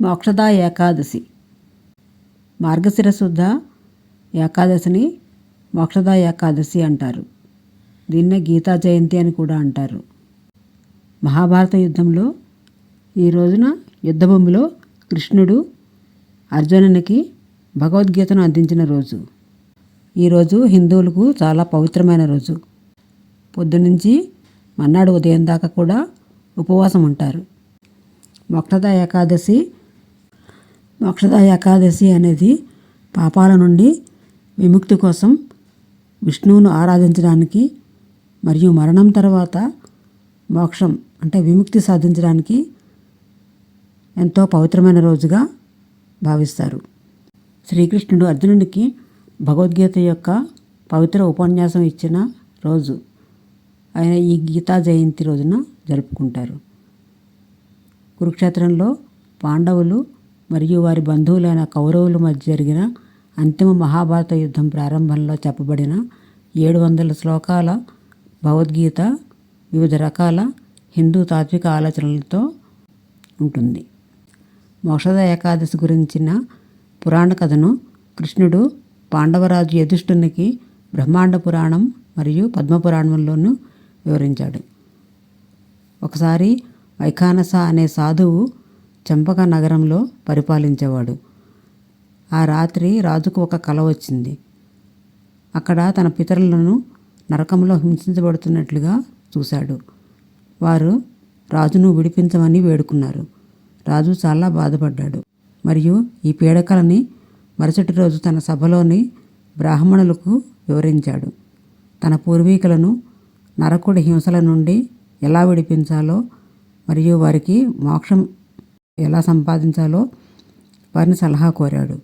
మోక్షదా ఏకాదశి. మార్గశిర శుద్ధ ఏకాదశిని మోక్షదా ఏకాదశి అంటారు. దీన్నే గీతా జయంతి అని కూడా అంటారు. మహాభారత యుద్ధంలో ఈ రోజున యుద్ధభూమిలో కృష్ణుడు అర్జునునికి భగవద్గీతను అందించిన రోజు. ఈరోజు హిందువులకు చాలా పవిత్రమైన రోజు. పొద్దునుంచి మన్నాడు ఉదయం దాకా కూడా ఉపవాసం ఉంటారు మోక్షద ఏకాదశి మోక్షద ఏకాదశి అనేది పాపాల నుండి విముక్తి కోసం విష్ణువును ఆరాధించడానికి మరియు మరణం తర్వాత మోక్షం అంటే విముక్తి సాధించడానికి ఎంతో పవిత్రమైన రోజుగా భావిస్తారు. శ్రీకృష్ణుడు అర్జునుడికి భగవద్గీత యొక్క పవిత్ర ఉపన్యాసం ఇచ్చిన రోజు ఆయన ఈ గీతా జయంతి రోజున జరుపుకుంటారు. కురుక్షేత్రంలో పాండవులు మరియు వారి బంధువులైన కౌరవుల మధ్య జరిగిన అంతిమ మహాభారత యుద్ధం ప్రారంభంలో చెప్పబడిన ఏడు వందల శ్లోకాల భగవద్గీత వివిధ రకాల హిందూ తాత్విక ఆలోచనలతో ఉంటుంది. మోక్షద ఏకాదశి గురించిన పురాణ కథను కృష్ణుడు పాండవరాజు యధిష్ఠునికి బ్రహ్మాండ పురాణం మరియు పద్మపురాణంలోనూ వివరించాడు. ఒకసారి వైఖానస అనే సాధువు చంపక నగరంలో పరిపాలించేవాడు. ఆ రాత్రి రాజుకు ఒక కల వచ్చింది. అక్కడ తన పితరులను నరకంలో హింసించబడుతున్నట్లుగా చూశాడు. వారు రాజును విడిపించమని వేడుకున్నారు. రాజు చాలా బాధపడ్డాడు. మరియు ఈ పీడకలని మరుసటి రోజు తన సభలోని బ్రాహ్మణులకు వివరించాడు. తన పూర్వీకులను నరకుడి హింసల నుండి ఎలా విడిపించాలో మరియు వారికి మోక్షం ఎలా సంపాదించాలో వారిని సలహా కోరాడు.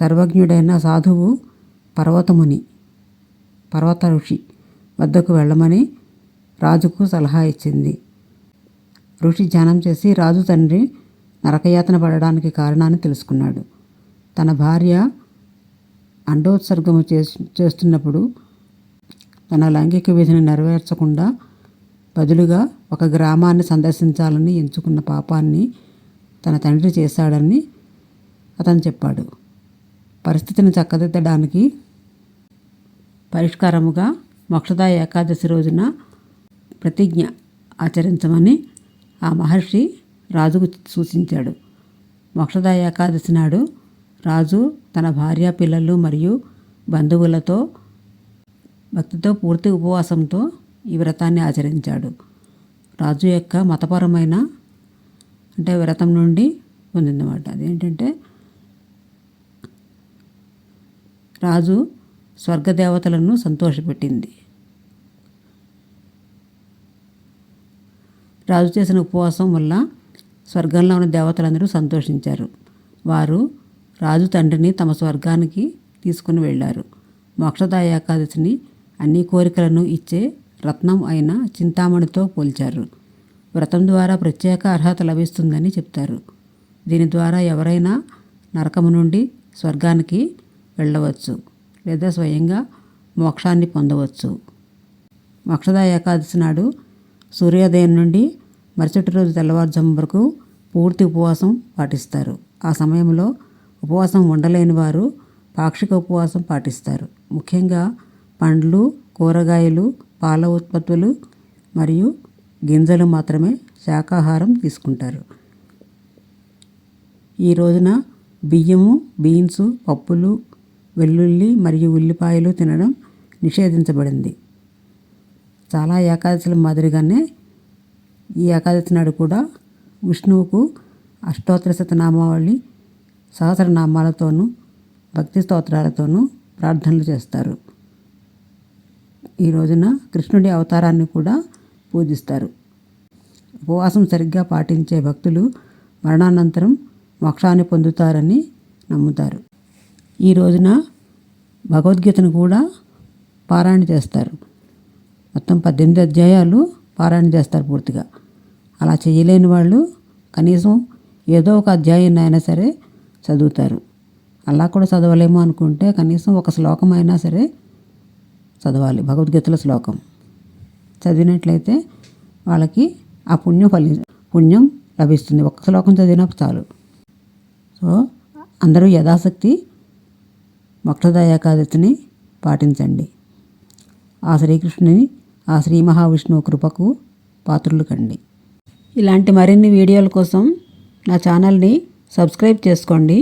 సర్వజ్ఞుడైన సాధువు పర్వతముని పర్వత ఋషి వద్దకు వెళ్ళమని రాజుకు సలహా ఇచ్చింది. ఋషి ధ్యానం చేసి రాజు తండ్రి నరకయాతన పడడానికి కారణాన్ని తెలుసుకున్నాడు. తన భార్య అండోత్సర్గము చేస్తున్నప్పుడు తన లైంగిక విధిని నెరవేర్చకుండా బదులుగా ఒక గ్రామాన్ని సందర్శించాలని ఎంచుకున్న పాపాన్ని తన తండ్రి చేశాడని అతను చెప్పాడు. పరిస్థితిని చక్కదిద్దడానికి పరిష్కారముగా మక్షదా ఏకాదశి రోజున ప్రతిజ్ఞ ఆచరించమని ఆ మహర్షి రాజుకు సూచించాడు. మక్షదా ఏకాదశి నాడు రాజు తన భార్య పిల్లలు మరియు బంధువులతో భక్తితో పూర్తి ఉపవాసంతో ఈ వ్రతాన్ని ఆచరించాడు. రాజు యొక్క మతపరమైన అంటే వ్రతం నుండి పొందిందన్నమాట. అదేంటంటే రాజు స్వర్గదేవతలను సంతోషపెట్టింది. రాజు చేసిన ఉపవాసం వల్ల స్వర్గంలో ఉన్న దేవతలందరూ సంతోషించారు. వారు రాజు తండ్రిని తమ స్వర్గానికి తీసుకుని వెళ్ళారు. మోక్షదాయ ఏకాదశిని అన్ని కోరికలను ఇచ్చే రత్నం అయిన చింతామణితో పోల్చారు. వ్రతం ద్వారా ప్రత్యేక అర్హత లభిస్తుందని చెప్తారు. దీని ద్వారా ఎవరైనా నరకము నుండి స్వర్గానికి వెళ్ళవచ్చు లేదా స్వయంగా మోక్షాన్ని పొందవచ్చు. మోక్షద ఏకాదశి నాడు సూర్యోదయం నుండి మరుసటి రోజు తెల్లవారుజాము వరకు పూర్తి ఉపవాసం పాటిస్తారు. ఆ సమయంలో ఉపవాసం ఉండలేని వారు పాక్షిక ఉపవాసం పాటిస్తారు. ముఖ్యంగా పండ్లు కూరగాయలు పాల ఉత్పత్తులు మరియు గింజలు మాత్రమే శాకాహారం తీసుకుంటారు. ఈ రోజున బియ్యము బీన్స్ పప్పులు వెల్లుల్లి మరియు ఉల్లిపాయలు తినడం నిషేధించబడింది. చాలా ఏకాదశుల మాదిరిగానే ఈ ఏకాదశి నాడు కూడా విష్ణువుకు అష్టోత్తర శతనామావళి సహస్రనామాలతోనూ భక్తి స్తోత్రాలతోనూ ప్రార్థనలు చేస్తారు. ఈ రోజున కృష్ణుడి అవతారాన్ని కూడా పూజిస్తారు. ఉపవాసం సరిగ్గా పాటించే భక్తులు మరణానంతరం మోక్షాన్ని పొందుతారని నమ్ముతారు. ఈ రోజున భగవద్గీతను కూడా పారాయణ చేస్తారు. మొత్తం పద్దెనిమిది అధ్యాయాలు పారాయణ చేస్తారు పూర్తిగా. అలా చేయలేని వాళ్ళు కనీసం ఏదో ఒక అధ్యాయం అయినా సరే చదువుతారు. అలా కూడా చదవలేము అనుకుంటే కనీసం ఒక శ్లోకం అయినా సరే చదవాలి. భగవద్గీతల శ్లోకం. చదివినట్లయితే వాళ్ళకి ఆ పుణ్యం ఫలి పుణ్యం లభిస్తుంది. ఒక్క శ్లోకం చదివినా చాలు. సో అందరూ యథాశక్తి మొక్షద ఏకాదశిని పాటించండి. ఆ శ్రీకృష్ణుని ఆ శ్రీ మహావిష్ణువు కృపకు పాత్రులు కండి. ఇలాంటి మరిన్ని వీడియోల కోసం నా ఛానల్ని సబ్స్క్రైబ్ చేసుకోండి.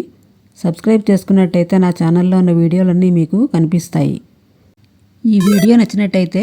సబ్స్క్రైబ్ చేసుకున్నట్టయితే నా ఛానల్లో ఉన్న వీడియోలన్నీ మీకు కనిపిస్తాయి. ఈ వీడియో నచ్చినట్టయితే